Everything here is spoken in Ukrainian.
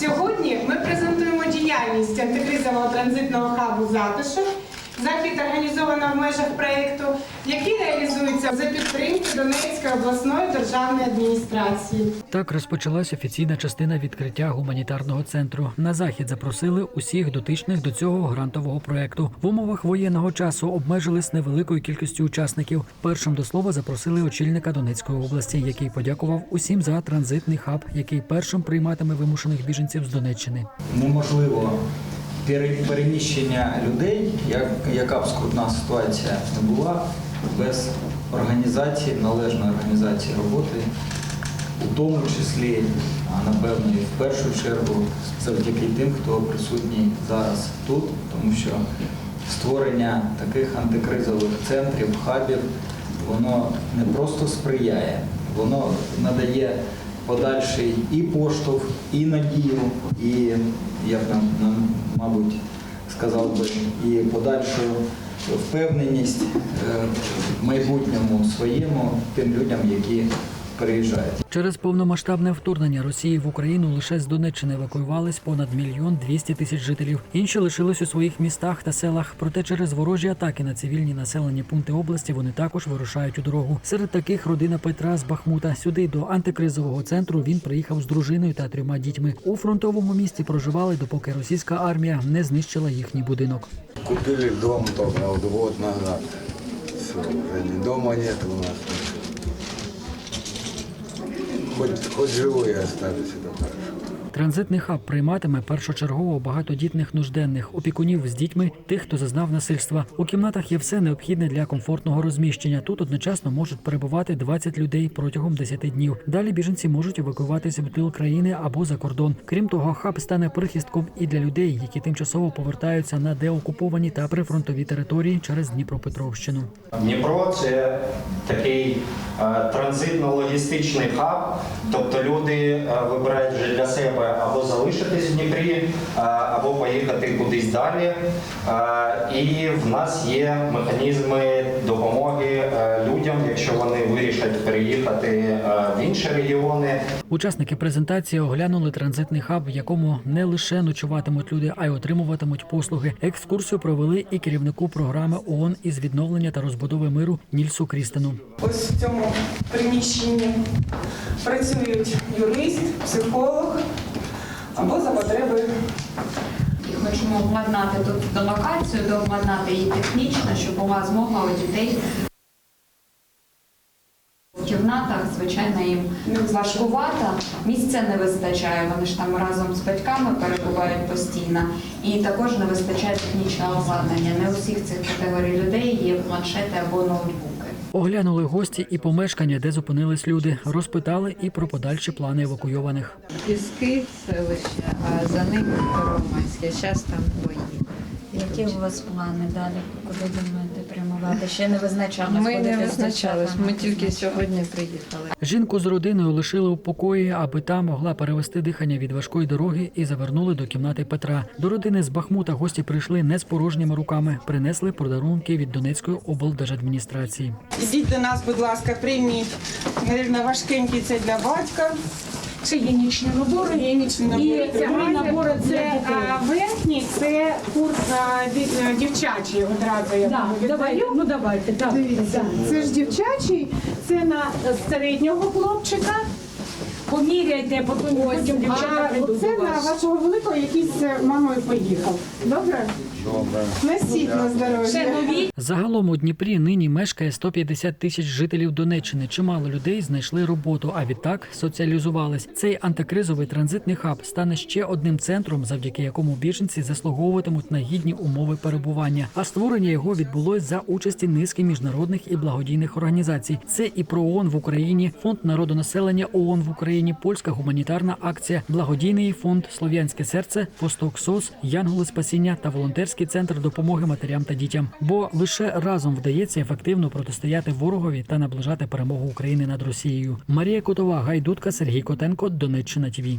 Сьогодні ми презентуємо діяльність антикризового транзитного хабу затишок. Захід організовано в межах проєкту, який реалізується за підтримки Донецької обласної державної адміністрації. Так розпочалась офіційна частина відкриття гуманітарного центру. На захід запросили усіх дотичних до цього грантового проекту. В умовах воєнного часу обмежились невеликою кількістю учасників. Першим до слова запросили очільника Донецької області, який подякував усім за транзитний хаб, який першим прийматиме вимушених біженців з Донеччини. неможливо переміщення людей, як, яка б скрутна ситуація не була, без організації, належної організації роботи, у тому числі, а напевно і в першу чергу, завдяки тим, хто присутній зараз тут, тому що створення таких антикризових центрів, хабів, воно не просто сприяє, воно надає подальший і поштовх, і надію, і я нам, нам, мабуть, сказав би, і подальшу впевненість е, в майбутньому своєму тим людям, які приїжджають. Через повномасштабне вторгнення Росії в Україну лише з Донеччини евакуювались понад мільйон двісті тисяч жителів. Інші лишились у своїх містах та селах. Проте через ворожі атаки на цивільні населені пункти області вони також вирушають у дорогу. Серед таких родина Петра з Бахмута. Сюди до антикризового центру він приїхав з дружиною та трьома дітьми. У фронтовому місті проживали, допоки російська армія не знищила їхній будинок. Купили дом только вот назад. Все, уже дома нет у нас. Хоть, хоть живые остались, это хорошо. Транзитний хаб прийматиме першочергово багатодітних нужденних, опікунів з дітьми, тих, хто зазнав насильства. У кімнатах є все необхідне для комфортного розміщення. Тут одночасно можуть перебувати 20 людей протягом 10 днів. Далі біженці можуть евакуюватися в тил країни або за кордон. Крім того, хаб стане прихистком і для людей, які тимчасово повертаються на деокуповані та прифронтові території через Дніпропетровщину. Дніпро це такий е, транзитно-логістичний хаб, тобто люди е, вибирають вже для себе або залишитись в Дніпрі, е, або поїхати кудись далі. Е, І в нас є механізми допомоги людям, якщо вони вирішать переїхати е, в інші регіони. Учасники презентації оглянули транзитний хаб, в якому не лише ночуватимуть люди, а й отримуватимуть послуги. Екскурсію провели і керівнику програми ООН із відновлення та розбудови миру Нільсу Крістену. Ось в цьому приміщенні працюють юрист, психолог або за потреби хочемо обладнати тут локацію, дообладнати її технічно, щоб була змога у дітей в кімнатах, звичайно, їм важкувато. Місця не вистачає. Вони ж там разом з батьками перебувають постійно. І також не вистачає технічного обладнання. Не у всіх цих категорій людей є планшети або ноутбуки. Оглянули гості і помешкання, де зупинились люди. Розпитали і про подальші плани евакуйованих. Піски селище, а за ним Первомайське. Зараз там бої. Які у вас плани далі? Куди думаєте прямувати? Ще не визначалися. Ми не визначались, ми тільки сьогодні приїхали. Жінку з родиною лишили у покої, аби та могла перевести дихання від важкої дороги і завернули до кімнати Петра. До родини з Бахмута гості прийшли не з порожніми руками, принесли подарунки від Донецької облдержадміністрації. Ідіть до нас, будь ласка, прийміть. Грильна важкенький це для батька. Це є нічні набори. Є нічні набори. І ці набори Це а, верхній, це курс а, ді- дівчачий. Одразу я да, давай, ну давайте, так. Дивіться, це ж дівчачий, це на середнього хлопчика. Поміряйте, потім потім дівчата А прийдуть це на вас. вашого великого, який з мамою поїхав. Добре? Добре. Носіть на здоров'я. Загалом у Дніпрі нині мешкає 150 тисяч жителів Донеччини. Чимало людей знайшли роботу, а відтак соціалізувались. Цей антикризовий транзитний хаб стане ще одним центром, завдяки якому біженці заслуговуватимуть на гідні умови перебування. А створення його відбулось за участі низки міжнародних і благодійних організацій. Це і про ООН в Україні, фонд народонаселення ООН в Україні, польська гуманітарна акція, благодійний фонд Слов'янське серце, Восток СОС, Янголи Спасіння та волонтерський центр допомоги матерям та дітям. Бо лише разом вдається ефективно протистояти ворогові та наближати перемогу України над Росією. Марія Котова, Гайдутка, Сергій Котенко, Донеччина ТВ.